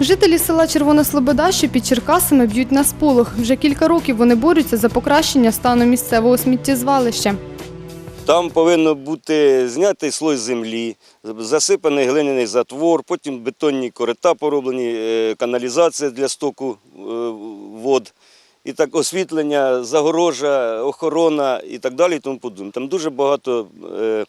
Жителі села Червона що під Черкасами, б'ють на сполох. Вже кілька років вони борються за покращення стану місцевого сміттєзвалища. Там повинно бути знятий слой землі, засипаний глиняний затвор, потім бетонні корита пороблені, е, каналізація для стоку е, вод, і так освітлення, загорожа, охорона і так далі. І тому подобне. Там дуже багато е,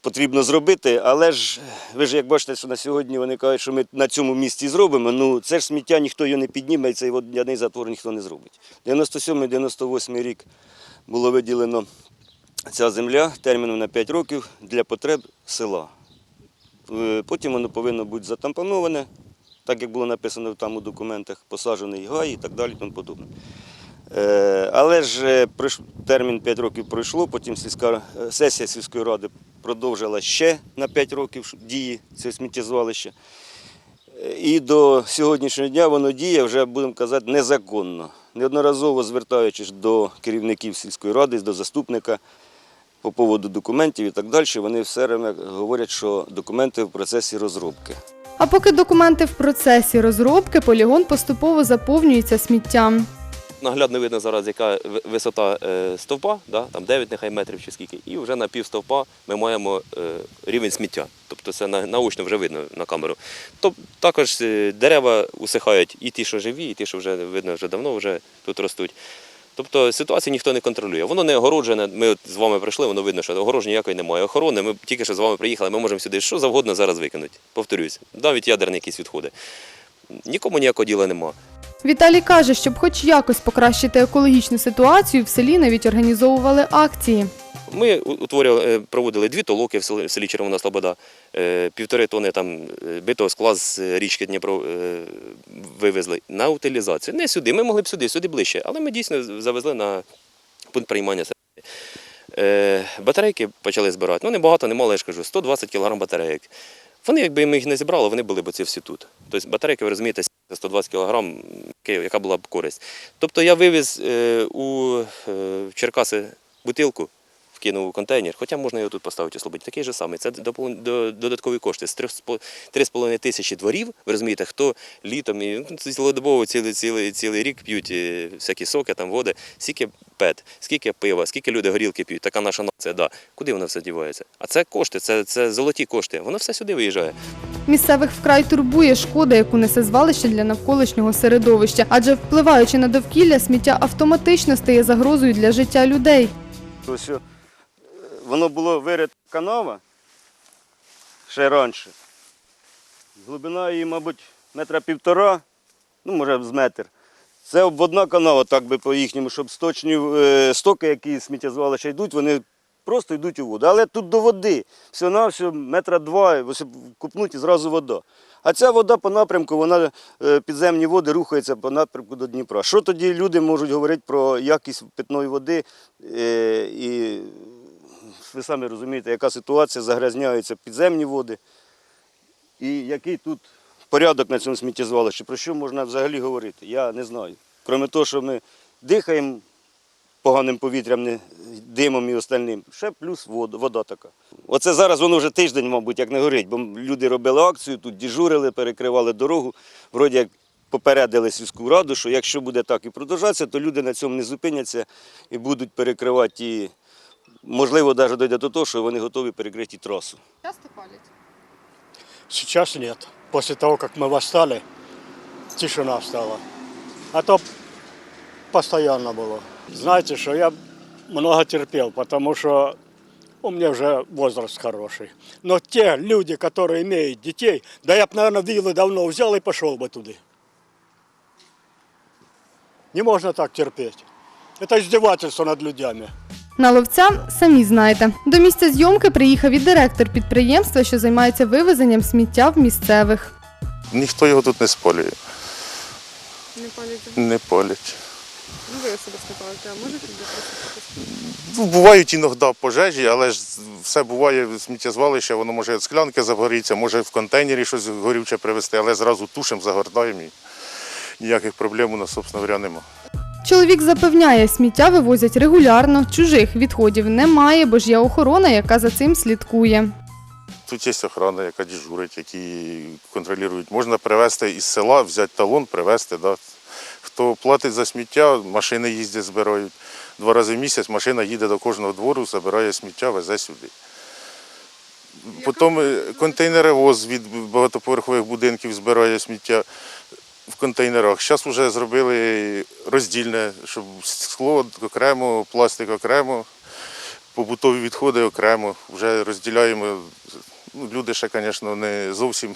потрібно зробити, але ж ви ж як бачите, що на сьогодні вони кажуть, що ми на цьому місці зробимо. Ну це ж сміття ніхто його не підніме, і цей водяний затвор ніхто не зробить. 97-98 рік було виділено ця земля терміном на 5 років для потреб села. Е, Потім воно повинно бути затампоноване, так як було написано там у документах, посаджений гай і так далі. Тому подобне. Е, Але ж е, термін 5 років пройшло, потім сільська, сесія сільської ради продовжила ще на 5 років дії цього сміттєзвалища. Е, І до сьогоднішнього дня воно діє вже, будемо казати, незаконно. Неодноразово звертаючись до керівників сільської ради, до заступника по поводу документів і так далі, вони все время говорять, що документи в процесі розробки. А поки документи в процесі розробки, полігон поступово заповнюється сміттям. Наглядно видно зараз, яка висота е, стовпа, там 9 нехай метрів чи скільки, і вже на пів стовпа ми маємо е, рівень сміття. Тобто це наочно вже видно на камеру. Тоб, також е, дерева усихають і ті, що живі, і ті, що вже видно вже давно вже тут ростуть. Тобто ситуацію ніхто не контролює. Воно не огороджене. Ми з вами прийшли, воно видно, що огороження ніякої немає. Охорони, ми тільки що з вами приїхали, ми можемо сюди що завгодно зараз викинути. Повторюсь, навіть ядерні якісь відходи. Нікому ніякого діла немає. Віталій каже, щоб хоч якось покращити екологічну ситуацію, в селі навіть організовували акції. Ми утворювали, е, проводили дві толоки в селі, Червона Слобода, е, півтори тони там е, битого скла з річки Дніпро вивезли на утилізацію. Не сюди, ми могли б сюди, сюди ближче, але ми дійсно завезли на пункт приймання. Батарейки почали збирати. Ну, небагато, немало, я ж кажу, 120 кг батарейок. Вони, якби ми їх не зібрали, вони були б ці всі тут. Тобто батарейки, ви розумієте, 120 кг, яка була б користь. Тобто я вивіз е, у е, Черкаси бутилку, вкинув у контейнер, хоча можна його тут поставити у. Такий же самий. Це додаткові кошти. З 3,5 тисячі дворів, ви розумієте, хто літом і ну, цілодобово цілий, цілий, цілий рік п'ють е, всякі соки, там води, скільки пет, скільки пива, скільки люди горілки п'ють, така наша нація, да. Куди воно все дівається? А це кошти, це, це золоті кошти. Воно все сюди виїжджає. Місцевих вкрай турбує шкода, яку несе звалище для навколишнього середовища, адже впливаючи на довкілля, сміття автоматично стає загрозою для життя людей. Ось е, воно було вирита канава ще раніше. Глибина її, мабуть, метра півтора, ну, може, з метр. Це обводна канава, так би по-їхньому, щоб сточні е, стоки, які сміттєзвалища йдуть, вони просто йдуть у воду. Але тут до води. Все на все метра два, купнуть і зразу вода. А ця вода по напрямку, вона е, підземні води рухаються по напрямку до Дніпра. Що тоді люди можуть говорити про якість питної води е, і ви самі розумієте, яка ситуація, загрязняються підземні води. І який тут порядок на цьому сміттєзвалищі, про що можна взагалі говорити, я не знаю. Крім того, що ми дихаємо поганим повітрям, димом і остальним, ще плюс вода, вода така. Оце зараз воно вже тиждень, мабуть, як не горить, бо люди робили акцію, тут діжурили, перекривали дорогу. Вроді як попередили сільську раду, що якщо буде так і продовжатися, то люди на цьому не зупиняться і будуть перекривати і, можливо, навіть дойде до того, що вони готові перекрити трасу. Часто палять. Сейчас нет. После того, как мы восстали, тишина стала. А то постоянно было. Знаете, что я много терпел, потому что у меня уже возраст хороший. Но те люди, которые имеют детей, да я бы, наверное, вилы давно взял и пошел бы туда. Не можно так терпеть. Это издевательство над людьми. На ловця самі знаєте. До місця зйомки приїхав і директор підприємства, що займається вивезенням сміття в місцевих. Ніхто його тут не спалює, Не палять, не палять. ну ви особисто палите, а можете Ну, бувають іноді пожежі, але ж все буває сміттєзвалище, воно може від склянки загоріться, може в контейнері щось горюче привезти, але зразу тушимо, загортаємо і ніяких проблем у нас, собственно говоря, нема. Чоловік запевняє, сміття вивозять регулярно, чужих відходів немає, бо ж є охорона, яка за цим слідкує. Тут є охрана, яка дежурить, які контролюють. Можна привезти із села, взяти талон, привезти. Да. Хто платить за сміття, машини їздять, збирають. Два рази в місяць машина їде до кожного двору, забирає сміття, везе сюди. Потім е, контейнеровоз від багатоповерхових будинків збирає сміття в контейнерах. Зараз вже зробили роздільне, щоб скло окремо, пластик окремо, побутові відходи окремо. Вже розділяємо. Ну, люди ще, звісно, не зовсім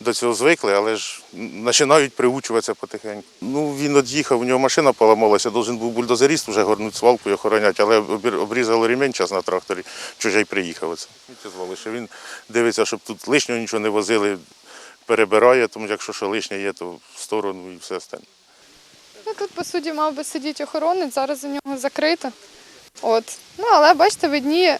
до цього звикли, але ж починають приучуватися потихеньку. Ну, він від'їхав, у нього машина поламалася, должен був бульдозеріст вже горнути свалку і охороняти, але обрізали ремінь час на тракторі, чужий приїхав. Сміттєзвалище. Він дивиться, щоб тут лишнього нічого не возили, перебирає, тому якщо що лишнє є, то в сторону і все остальне. Ну, тут, по суті, мав би сидіти охоронець, зараз у нього закрито. От. Ну, але бачите, видніє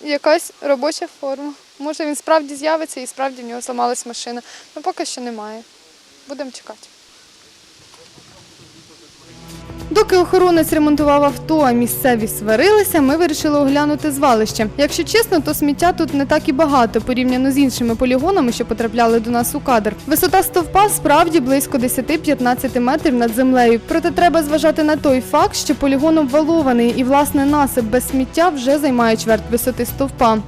якась робоча форма. Може він справді з'явиться і справді в нього зламалась машина. Ну поки що немає. Будемо чекати. Доки охоронець ремонтував авто, а місцеві сварилися, ми вирішили оглянути звалище. Якщо чесно, то сміття тут не так і багато порівняно з іншими полігонами, що потрапляли до нас у кадр. Висота стовпа справді близько 10-15 метрів над землею. Проте треба зважати на той факт, що полігон обвалований і власне насип без сміття вже займає чверть висоти стовпа.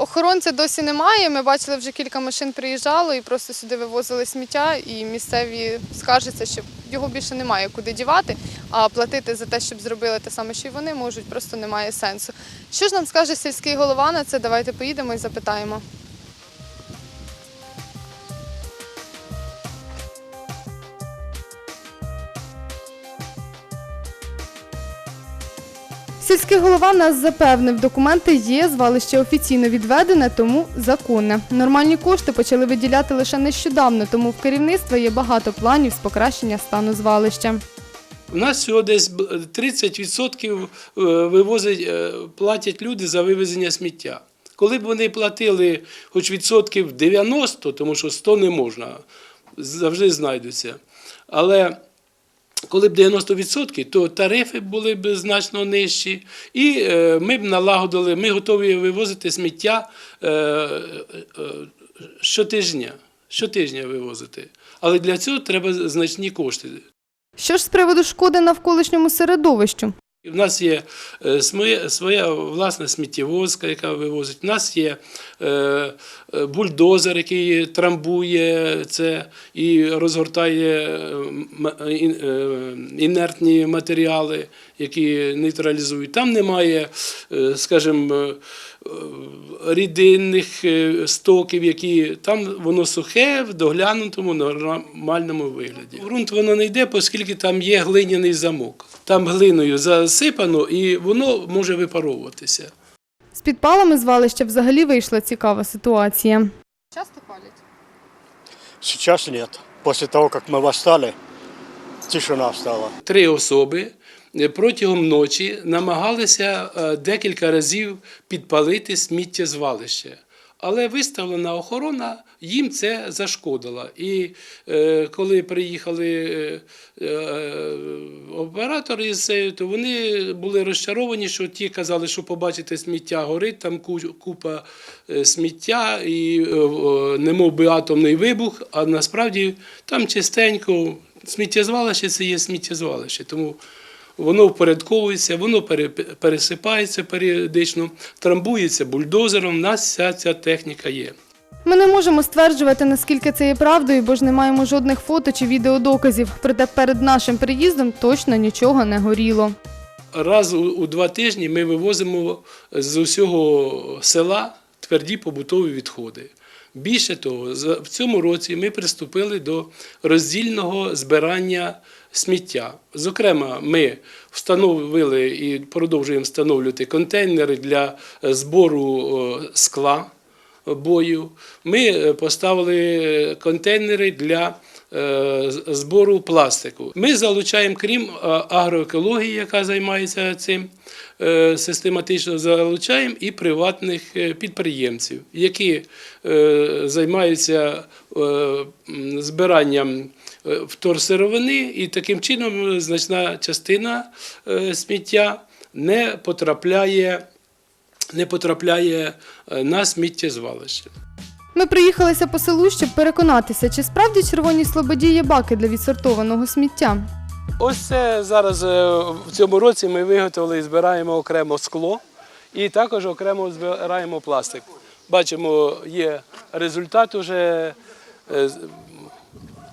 Охоронця досі немає. Ми бачили, вже кілька машин приїжджало і просто сюди вивозили сміття, і місцеві скаржаться, що його більше немає куди дівати, а платити за те, щоб зробили те саме, що й вони можуть, просто немає сенсу. Що ж нам скаже сільський голова на це? Давайте поїдемо і запитаємо. Сільський голова нас запевнив, документи є, звалище офіційно відведене, тому законне. Нормальні кошти почали виділяти лише нещодавно, тому в керівництва є багато планів з покращення стану звалища. У нас всього десь 30% е, вивозять, е, платять люди за вивезення сміття. Коли б вони платили хоч відсотків 90, тому що 100 не можна, завжди знайдуться. Але коли б 90%, то тарифи були б значно нижчі, і е, ми б налагодили, ми готові вивозити сміття е, е, щотижня, щотижня вивозити. Але для цього треба значні кошти. Що ж з приводу шкоди навколишньому середовищу? У нас є е, своя, власна сміттєвозка, яка вивозить. У нас є е, е, бульдозер, який трамбує це і розгортає інертні матеріали, які нейтралізують. Там немає, скажімо, рідинних е, стоків, які там воно сухе в доглянутому нормальному вигляді. В ґрунт воно не йде, оскільки там є глиняний замок. Там глиною засипано і воно може випаровуватися. З підпалами звалища взагалі вийшла цікава ситуація. Часто палять? Сейчас нет. После того, как мы восстали, тишина стала. Три особи е, протягом ночі намагалися е, декілька разів підпалити сміттєзвалище. Але виставлена охорона їм це зашкодила. І е, коли приїхали е, е, оператори з цею, то вони були розчаровані, що ті казали, що побачите сміття горить, там купа е, сміття і е, е, немов би атомний вибух, а насправді там чистенько сміттєзвалище це є сміттєзвалище. Тому воно впорядковується, воно пере- пересипається періодично, трамбується бульдозером. У нас вся ця техніка є. Ми не можемо стверджувати, наскільки це є правдою, бо ж не маємо жодних фото чи відеодоказів. Проте перед нашим приїздом точно нічого не горіло. Раз у, два тижні ми вивозимо з усього села тверді побутові відходи. Більше того, в цьому році ми приступили до роздільного збирання сміття. Зокрема, ми встановили і продовжуємо встановлювати контейнери для е, збору е, скла бою. Ми е, поставили контейнери для е, збору пластику. Ми залучаємо, крім е, агроекології, яка займається цим, е, систематично залучаємо і приватних е, підприємців, які е, займаються е, збиранням е, вторсировини, і таким чином значна частина е, сміття не потрапляє не потрапляє е, на сміттєзвалище. Ми приїхалися по селу, щоб переконатися, чи справді червоні слободі є баки для відсортованого сміття. Ось це зараз е, в цьому році ми виготовили і збираємо окремо скло і також окремо збираємо пластик. Бачимо, є результат уже, е,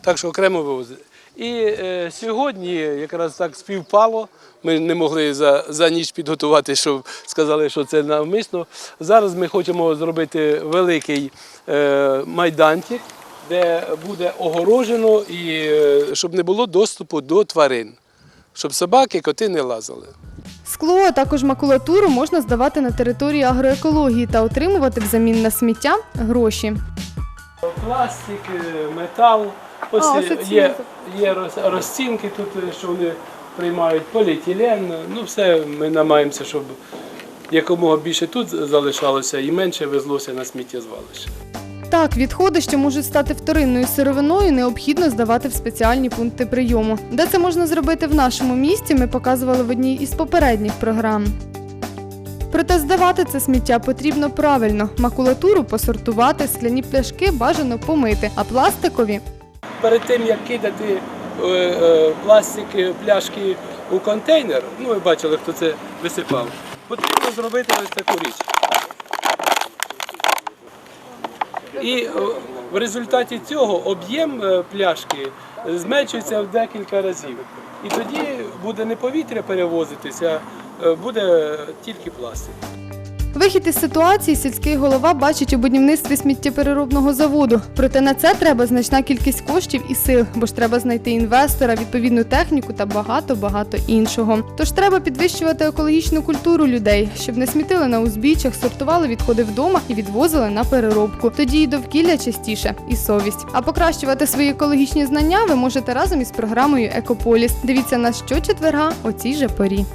так що окремо вивозимо. І е, сьогодні якраз так співпало. Ми не могли за, за ніч підготувати, щоб сказали, що це навмисно. Зараз ми хочемо зробити великий е, майданчик, де буде огорожено і е, щоб не було доступу до тварин, щоб собаки, коти не лазили. Скло, а також макулатуру можна здавати на території агроекології та отримувати взамін на сміття гроші. Пластик, е, метал. Ось А, є, є розцінки тут, е, що вони приймають поліетилен. Ну, все ми намагаємося, щоб якомога більше тут залишалося і менше везлося на сміттєзвалище. Так, відходи, що можуть стати вторинною сировиною, необхідно здавати в спеціальні пункти прийому. Де це можна зробити в нашому місті, ми показували в одній із попередніх програм. Проте здавати це сміття потрібно правильно. Макулатуру посортувати, скляні пляшки бажано помити, а пластикові Перед тим як кидати е, е, пластик, е, пляшки у контейнер, ну ви бачили, хто це висипав, потрібно зробити ось таку річ. І е, в результаті цього об'єм пляшки зменшується в декілька разів. І тоді буде не повітря перевозитися, буде тільки пластик. Вихід із ситуації сільський голова бачить у будівництві сміттєпереробного заводу. Проте на це треба значна кількість коштів і сил, бо ж треба знайти інвестора, відповідну техніку та багато багато іншого. Тож треба підвищувати екологічну культуру людей, щоб не смітили на узбіччях, сортували відходи вдома і відвозили на переробку. Тоді і довкілля частіше, і совість. А покращувати свої екологічні знання ви можете разом із програмою Екополіс. Дивіться нас щочетверга о цій же порі.